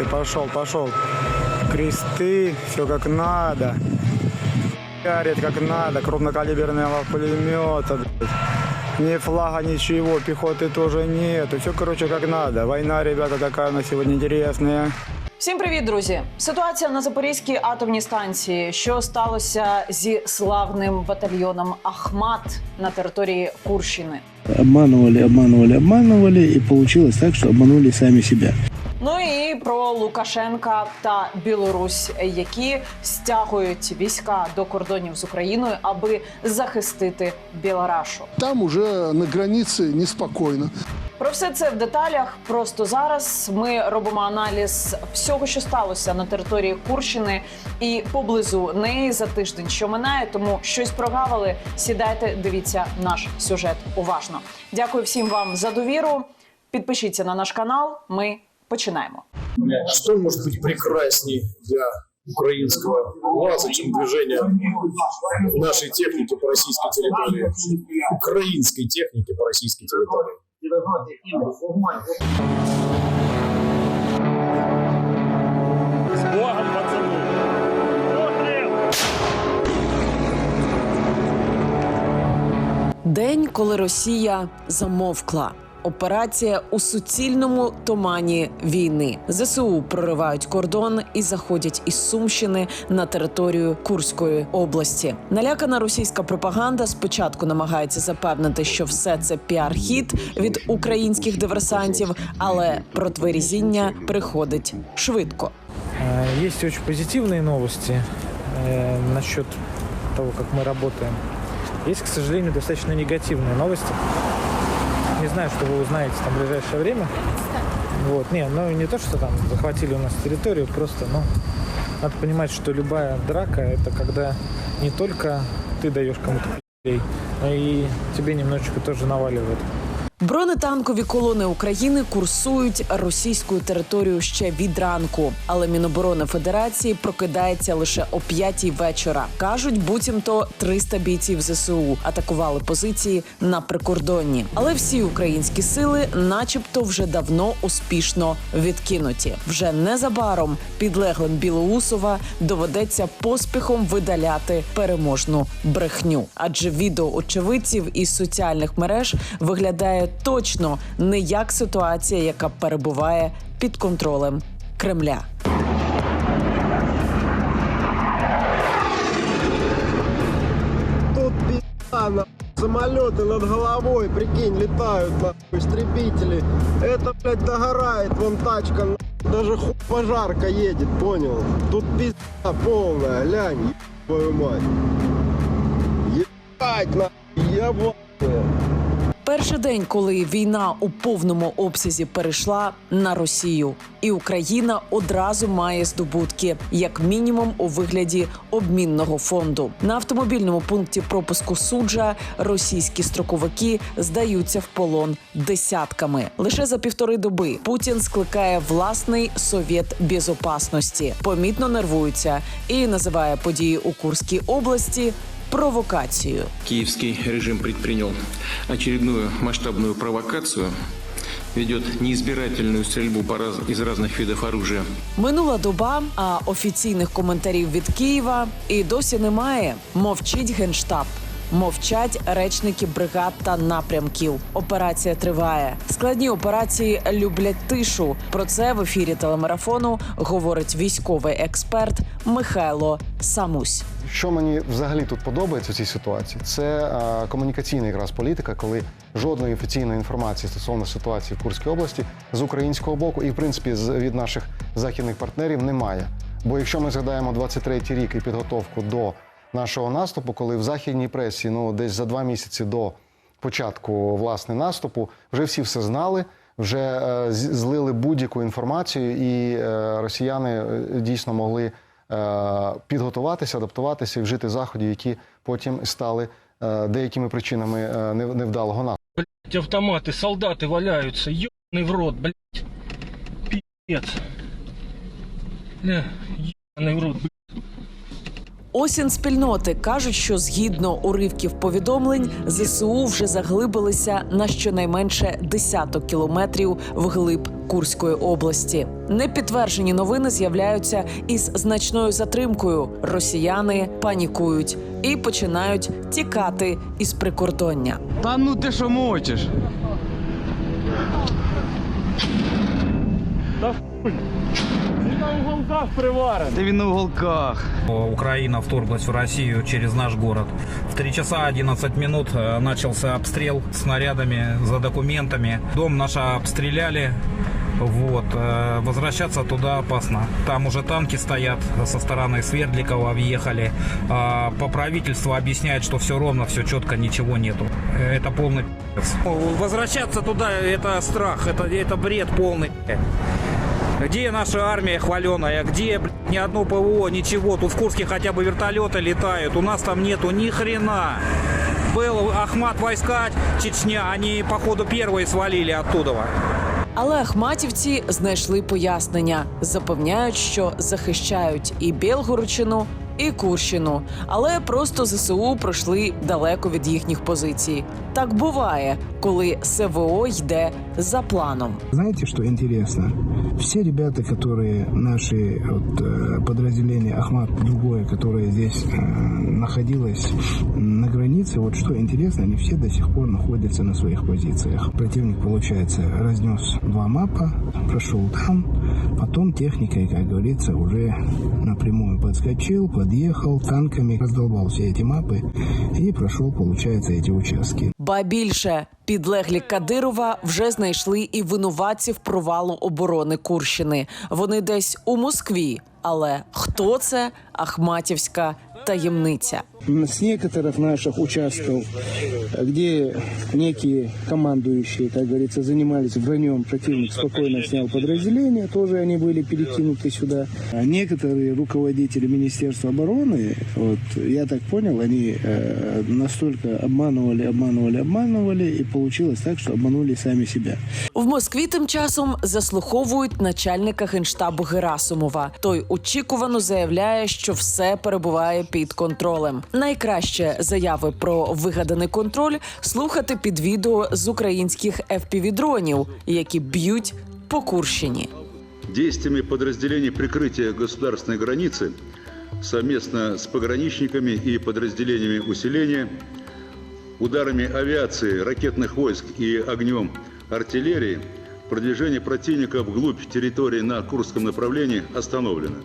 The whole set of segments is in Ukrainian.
месте. Пошел, пошел. Кресты, все как надо. Ярит как надо. Крупнокалиберного пулемета. блядь. Ни флага, ничего, пехоты тоже нету. Все, короче, как надо. Война, ребята, такая у нас сегодня интересная. Всім привіт, друзі! Ситуація на Запорізькій атомній станції. Що сталося зі славним батальйоном Ахмат на території Курщини? обманывали, обманывали, обманывали, и получилось так, что обманули сами себя. Ну і про Лукашенка та Білорусь, які стягують війська до кордонів з Україною, аби захистити Білорашу. Там уже на границе неспокойно. Про все це в деталях. Просто зараз ми робимо аналіз всього, що сталося на території Курщини і поблизу неї за тиждень, що минає. Тому щось прогавили. Сідайте, дивіться наш сюжет уважно. Дякую всім вам за довіру. Підпишіться на наш канал. Ми починаємо. Что может быть прекрасней для украинского глаза, чем движение нашей техники по российской территории? Украинской техники по российской территории. День, коли Росія замовкла. Операція у суцільному тумані війни. ЗСУ проривають кордон і заходять із Сумщини на територію Курської області. Налякана російська пропаганда спочатку намагається запевнити, що все це піар-хід від українських диверсантів, але протверезіння приходить швидко. Э, Есть очень позитивные новости э, насчет того, как мы работаем. Есть, к сожалению, достаточно негативные новости. Не знаю, что вы узнаете там в ближайшее время. Вот. Не, ну не то, что там захватили у нас территорию, просто, ну, надо понимать, что любая драка это когда не только ты даешь кому-то но и тебе немножечко тоже наваливают. Бронетанкові колони України курсують російською територією ще від ранку, але Міноборони Федерації прокидається лише о п'ятій вечора. кажуть, буцімто 300 бійців ЗСУ атакували позиції на прикордонні. Але всі українські сили, начебто, вже давно успішно відкинуті. Вже незабаром підлеглим Білоусова доведеться поспіхом видаляти переможну брехню. Адже відео очевидців із соціальних мереж виглядає точно не як ситуація, яка перебуває під контролем Кремля. Тут пизда. Самолеты над головой, прикинь, летают, нахуй, истребители. Это, блядь, догорает, вон тачка. Даже хуй пожарка едет, понял? Тут пизда полная, глянь, еб твою мать. Ебать, нахуй, ебать. Перший день, коли війна у повному обсязі перейшла на Росію, і Україна одразу має здобутки, як мінімум у вигляді обмінного фонду. На автомобільному пункті пропуску суджа російські строковики здаються в полон десятками. Лише за півтори доби Путін скликає власний совєт безопасності, помітно нервується і називає події у Курській області провокацією. Киевский режим предпринял очередную масштабную провокацию, ведет неизбирательную стрельбу по раз- из разных видов оружия. Минула доба, а офіційних коментарів від Києва і досі немає. Мовчить генштаб. Мовчать речники бригад та напрямків. Операція триває. Складні операції люблять тишу. Про це в ефірі телемарафону говорить військовий експерт Михайло Самусь. Що мені взагалі тут подобається в цій ситуації, це е, комунікаційна якраз політика, коли жодної офіційної інформації стосовно ситуації в Курській області з українського боку і, в принципі, з від наших західних партнерів немає. Бо якщо ми згадаємо 23-й рік і підготовку до нашого наступу, коли в західній пресі, ну десь за два місяці до початку власне наступу, вже всі все знали. Вже е, злили будь-яку інформацію, і е, росіяни дійсно могли підготуватися, адаптуватися і вжити заходів, які потім стали е, деякими причинами е, нев- невдалого наступу. Блять, автоматы, солдаты валяются, ебаный в рот, блять. Пиздец. Бля, ебаный в рот, блядь. Осін спільноти кажуть, що згідно уривків повідомлень, ЗСУ вже заглибилися на щонайменше десяток кілометрів вглиб Курської області. Непідтверджені новини з'являються із значною затримкою. Росіяни панікують і починають тікати із прикордоння. Та ну ти що мочиш? Та він на уголках. Украина вторглась в Россию через наш город. В 3 часа 11 минут э, начался обстрел снарядами за документами. Дом наш обстреляли. Вот. э, Возвращаться туда опасно. Там уже танки стоят со стороны Свердликова, въехали. А По правительству объясняют, что все ровно, все четко, ничего нету. Это полный. Возвращаться туда это страх, это, это бред полный. Где наша армия хваленая? Где блядь, ни одно ПВО, ничего? Тут в Курске хотя бы вертолеты летают. У нас там нету ни хрена. Был Ахмат войска Чечня, они походу первые свалили оттуда. Але ахматівці знайшли пояснення, запевняють, що захищають і Білгородщину, і Курщину, але просто ЗСУ пройшли далеко від їхніх позицій. Так буває, коли СВО йде за планом. Знаете, что интересно? Все ребята, которые наши вот, э, подразделения Ахмат, другое, которое здесь э, находилось на границе, вот что интересно, они все до сих пор находятся на своих позициях. Противник, получается, разнес два мапа, прошел там, потом техникой, как говорится, уже напрямую подскочил, подъехал, танками раздолбал все эти мапы и прошел, получается, эти участки. Ба більше підлеглі Кадирова вже знайшли і винуватців провалу оборони Курщини. Вони десь у Москві. Але хто це Ахматівська таємниця? С некоторых наших участков, где некие командующие, как говорится, занимались враньем, противник спокойно снял подразделения, тоже они были перекинуты сюда. А некоторые руководители Министерства обороны, вот, я так понял, они э, настолько обманывали, обманывали, обманывали, и получилось так, что обманули сами себя. В Москві тим часом заслуховують начальника генштабу Герасумова. Той очікувано заявляє, що все перебуває під контролем. Найкраще заяви про вигаданий контроль слухати під відео з українських FPV-дронів, які б'ють по Курщині. Действиями подразделений прикрытия государственной границы совместно с пограничниками и подразделениями усиления, ударами авиации, ракетных войск и огнем артиллерии продвижение противника вглубь территории на Курском направлении остановлено.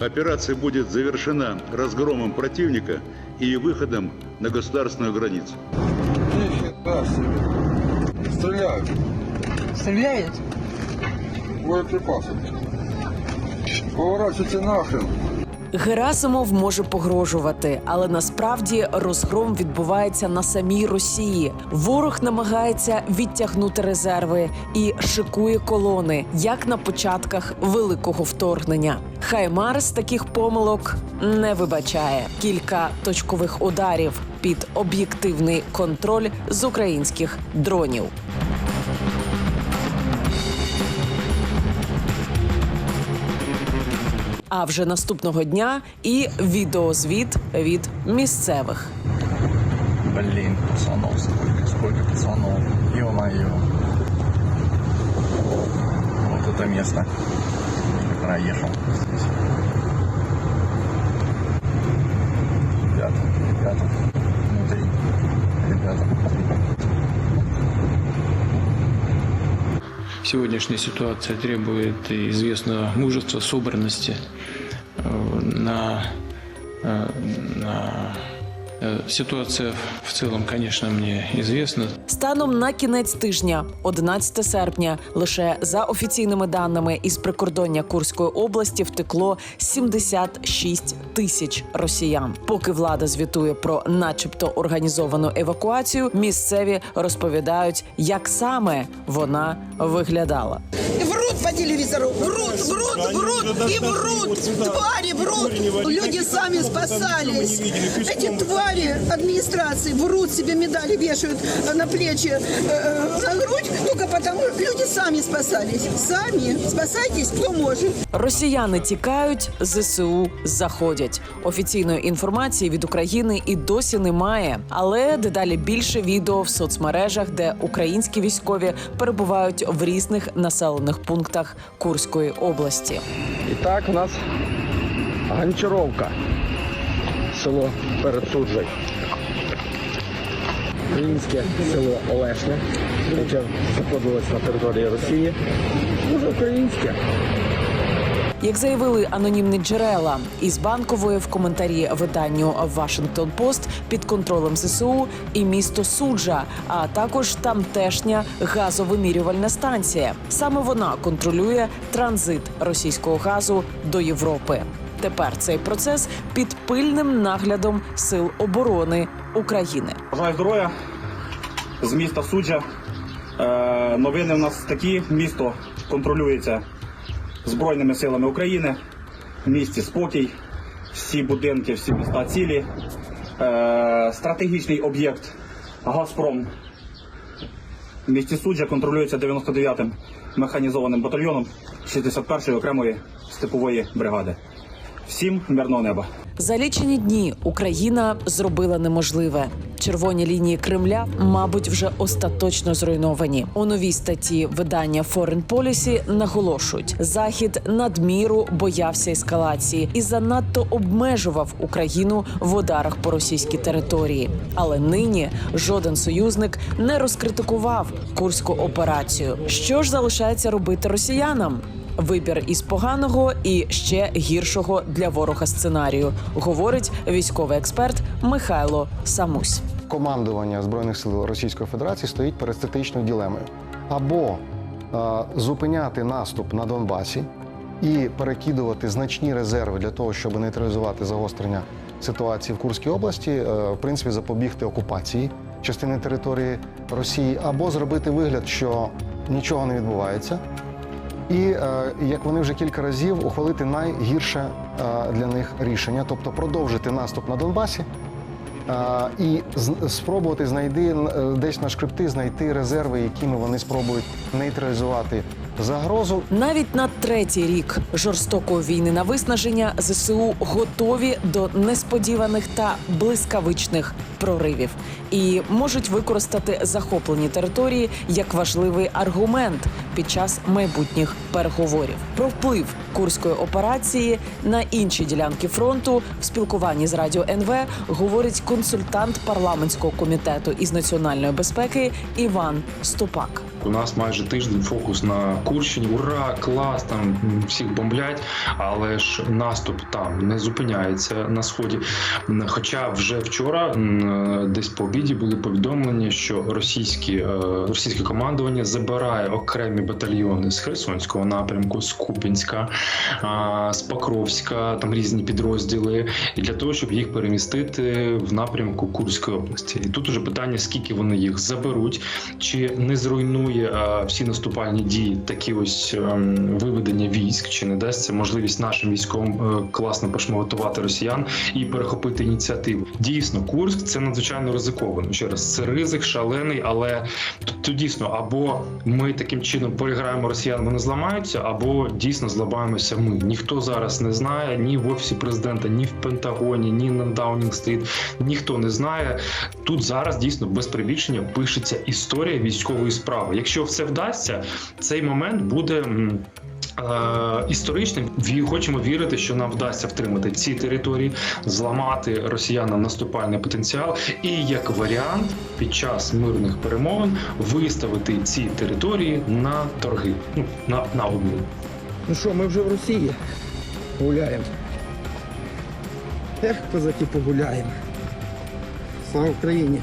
Операция будет завершена разгромом противника и выходом на государственную границу. Стреляют. Стреляют? Боеприпасы. Поворачивайте нахрен. Герасимов може погрожувати, але насправді розгром відбувається на самій Росії. Ворог намагається відтягнути резерви і шикує колони, як на початках великого вторгнення. Хаймарс таких помилок не вибачає. Кілька точкових ударів під об'єктивний контроль з українських дронів. А вже наступного дня і відеозвіт від місцевих. Блін, пацанов, сколько, сколько пацанов. Ё-моё. Вот это место. Проехал. здесь. Ребята, ребята, внутри. Ребята, внутри. Сегодняшняя ситуация требует известного мужества, собранности э, на, э, на э, Ситуация в целом, конечно, мне известна. Станом на кінець тижня, 11 серпня, лише за офіційними даними із прикордоння Курської області втекло 76 тисяч росіян. Поки влада звітує про, начебто, організовану евакуацію, місцеві розповідають, як саме вона виглядала Врут по телевизору. Врут, врут, врут и врут. Твари врут. Люди сами спасались. Эти твари администрации врут, себе медали вешают на плечи, э, э, на грудь, только потому люди сами спасались. Сами. Спасайтесь, кто может. Росіяни тікають, ЗСУ заходять. Офіційної інформації від України і досі немає, але дедалі більше відео в соцмережах, де українські військові перебувають в різних населених пунктах Курської області. І так у нас Гончаровка, село перед суджею. Українське село Олешне, яке знаходилось на території Росії. Дуже українське. Як заявили анонімні джерела із банкової в коментарі виданню Вашингтон Пост під контролем ЗСУ і місто Суджа, а також тамтешня газовимірювальна станція. Саме вона контролює транзит російського газу до Європи. Тепер цей процес під пильним наглядом сил оборони України. Бажаю здоров'я з міста Суджа. Е, новини в нас такі: місто контролюється Збройними силами України. В місті спокій, всі будинки, всі міста цілі. Е, стратегічний об'єкт Газпром в місті Суджа контролюється 99-м механізованим батальйоном 61-ї окремої степової бригади. Всім мирного неба. За лічені дні Україна зробила неможливе. Червоні лінії Кремля, мабуть, вже остаточно зруйновані. У новій статті видання Foreign Policy наголошують, захід надміру боявся ескалації і занадто обмежував Україну в ударах по російській території. Але нині жоден союзник не розкритикував курську операцію. Що ж залишається робити росіянам? Вибір із поганого і ще гіршого для ворога сценарію, говорить військовий експерт Михайло Самусь. командування збройних сил Російської Федерації стоїть перед стратегічною ділемою або е, зупиняти наступ на Донбасі і перекидувати значні резерви для того, щоб нейтралізувати загострення ситуації в Курській області, е, в принципі, запобігти окупації частини території Росії, або зробити вигляд, що нічого не відбувається. І е, як вони вже кілька разів ухвалити найгірше е, для них рішення, тобто продовжити наступ на Донбасі, і з- спробувати знайти е, десь на шкрипти знайти резерви, якими вони спробують нейтралізувати загрозу. Навіть на третій рік жорстокої війни на виснаження ЗСУ готові до несподіваних та блискавичних проривів і можуть використати захоплені території як важливий аргумент під час майбутніх переговорів. Про вплив курської операції на інші ділянки фронту в спілкуванні з радіо НВ говорить консультант парламентського комітету із національної безпеки Іван Стопак. У нас майже тиждень фокус на Курщині. Ура, клас! Там всіх бомблять, але ж наступ там не зупиняється на сході. Хоча вже вчора десь по обіді були повідомлення, що російські е, російське командування забирає окремі батальйони з Херсонського напрямку, з Купінська, з Покровська, там різні підрозділи, і для того, щоб їх перемістити в напрямку Курської області. І тут уже питання, скільки вони їх заберуть, чи не зруйнує е, всі наступальні дії такі ось ем, виведення військ, чи не дасть це можливість нашим військовим е, класно пошматувати росіян і перехопити ініціативу. Дійсно, Курськ це надзвичайно ризиковано. Ще раз це ризик шалений, але то дійсно або ми таким чином переграємо росіян, вони зламаються, або дійсно зламаємося ми. Ніхто зараз не знає ні в офісі президента, ні в Пентагоні, ні на Даунінг стріт. Ніхто не знає. Тут зараз дійсно без перебільшення пишеться історія військової справи. Якщо все вдасться, цей момент буде. е, Історичним хочемо вірити, що нам вдасться втримати ці території, зламати росіянам наступальний потенціал, і як варіант під час мирних перемовин виставити ці території на торги, ну на, на обмін. Ну що, ми вже в Росії гуляємо. Ех, козаки погуляємо. Слава Україні!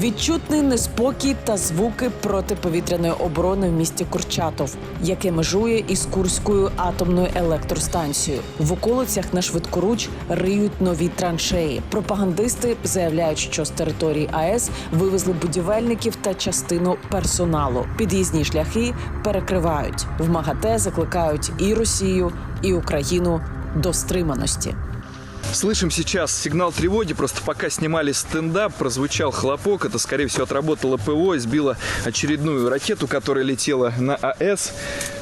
Відчутний неспокій та звуки протиповітряної оборони в місті Курчатов, яке межує із Курською атомною електростанцією. В околицях на швидкоруч риють нові траншеї. Пропагандисти заявляють, що з території АЕС вивезли будівельників та частину персоналу. Під'їзні шляхи перекривають. В МАГАТЕ закликають і Росію, і Україну до стриманості. Слышим сейчас сигнал тревоги, просто пока снимали стендап, прозвучал хлопок, это, скорее всего, отработало ПВО и сбило очередную ракету, которая летела на АЭС,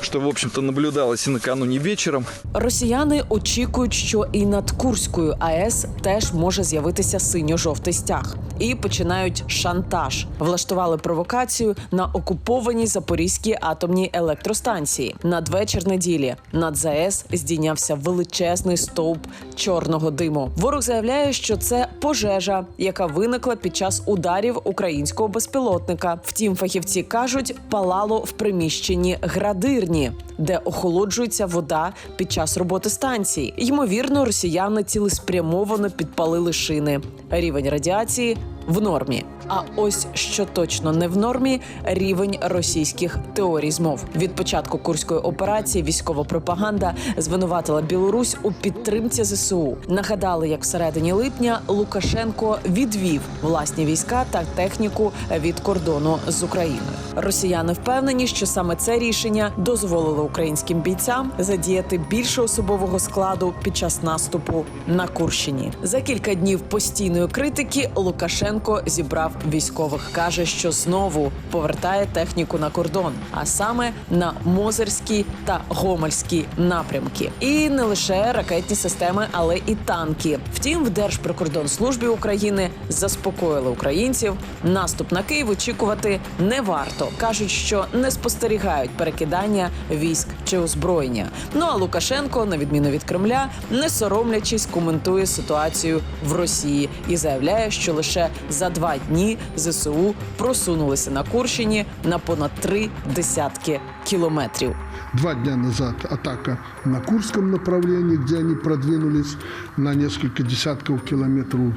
что, в общем-то, наблюдалось и накануне вечером. Росіяни очікують, що і над Курською АЕС теж може з'явитися синьо-жовтий стяг, і починають шантаж. Влаштували провокацію на окупованій Запорізькій атомній електростанції. Надвечір неділі над ЗАЕС здійнявся величезний стовп чорного диму. Ворог заявляє, що це пожежа, яка виникла під час ударів українського безпілотника. Втім, фахівці кажуть, палало в приміщенні градирні, де охолоджується вода під час роботи станції. Ймовірно, росіяни цілеспрямовано підпалили шини. Рівень радіації в нормі. А ось що точно не в нормі рівень російських теорій змов. Від початку курської операції військова пропаганда звинуватила Білорусь у підтримці ЗСУ. Нагадали, як всередині липня Лукашенко відвів власні війська та техніку від кордону з Україною. Росіяни впевнені, що саме це рішення дозволило українським бійцям задіяти більше особового складу під час наступу на Курщині. За кілька днів постійної критики Лукашенко зібрав військових. каже, що знову повертає техніку на кордон, а саме на Мозерський та Гомельський напрямки. І не лише ракетні системи, але і танки. Втім, в Держприкордонслужбі України заспокоїли українців. Наступ на Київ очікувати не варто. кажуть, що не спостерігають перекидання військ чи озброєння. Ну а Лукашенко, на відміну від Кремля, не соромлячись, коментує ситуацію в Росії і заявляє, що лише за два дні ЗСУ просунулися на Курщині на понад три десятки кілометрів. Два дня назад атака на Курском направлении, где они продвинулись на несколько десятков километров,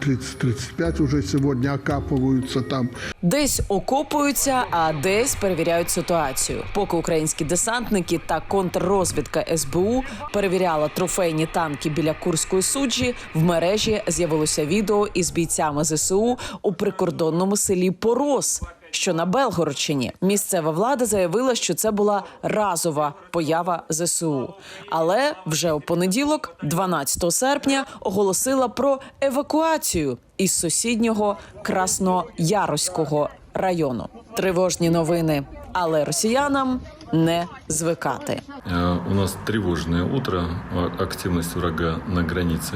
30-35 уже сегодня окапываются там. Десь окопуються, а десь перевіряють ситуацію. Поки українські десантники та контррозвідка СБУ перевіряла трофейні танки біля Курської суджі, в мережі з'явилося відео із бійцями ЗСУ у прикордонному селі Порос. Що на Белгородщині місцева влада заявила, що це була разова поява ЗСУ. Але вже у понеділок, 12 серпня, оголосила про евакуацію із сусіднього краснояруського району. Тривожні новини, але росіянам не звикати. Э, У нас тревожное утро. А- Активность врага на границе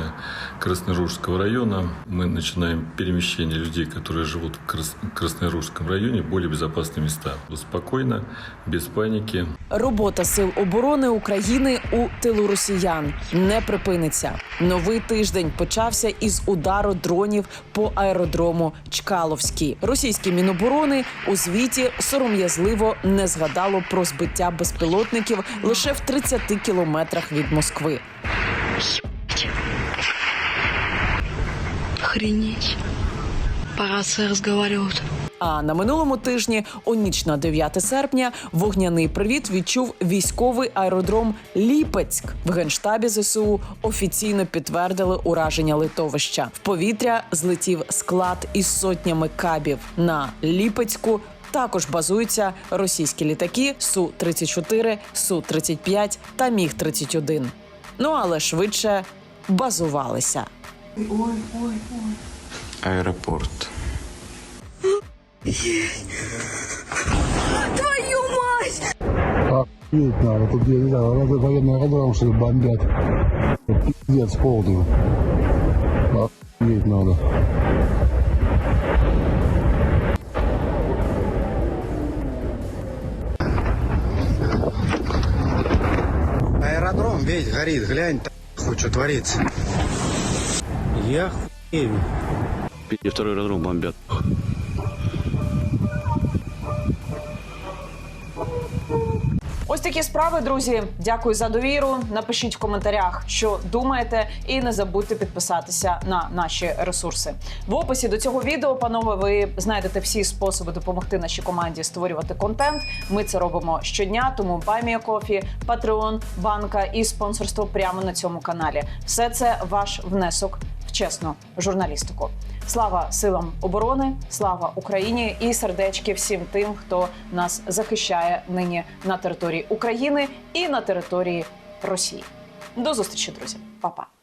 Красноружского района. Мы начинаем перемещение людей, которые живут в Крас- Красноярском районе, в более безопасные места. Спокойно, без паники. Робота сил оборони України у тилу росіян не припиниться. Новий тиждень почався із удару дронів по аеродрому Чкаловський. Російські міноборони у звіті сором'язливо не згадало про збиття безпілотників лише в 30 кілометрах від Москви. Охренеть. По рации разговаривают. А на минулому тижні, у ніч на 9 серпня, вогняний привіт відчув військовий аеродром Ліпецьк. В генштабі ЗСУ офіційно підтвердили ураження литовища. В повітря злетів склад із сотнями кабів. На Ліпецьку також базуються російські літаки су 34 су 35 та міг 31 Ну але швидше базувалися. Ой, ой, ой. Аэропорт. Твою мать! Охуеть надо, тут я не знаю, надо военный аэродром, что ли, бомбят. Пиздец полный. Охуеть надо. Весь горит, глянь, там, что творится. Я хуею. И второй аэродром бомбят. Ось такі справи, друзі. Дякую за довіру. Напишіть в коментарях, що думаєте, і не забудьте підписатися на наші ресурси. В описі до цього відео, панове, ви знайдете всі способи допомогти нашій команді створювати контент. Ми це робимо щодня, тому Кофі, Patreon, банка і спонсорство прямо на цьому каналі. Все це ваш внесок в чесну журналістику. Слава силам оборони, слава Україні і сердечки всім тим, хто нас захищає нині на території України і на території Росії. До зустрічі, друзі, Па-па.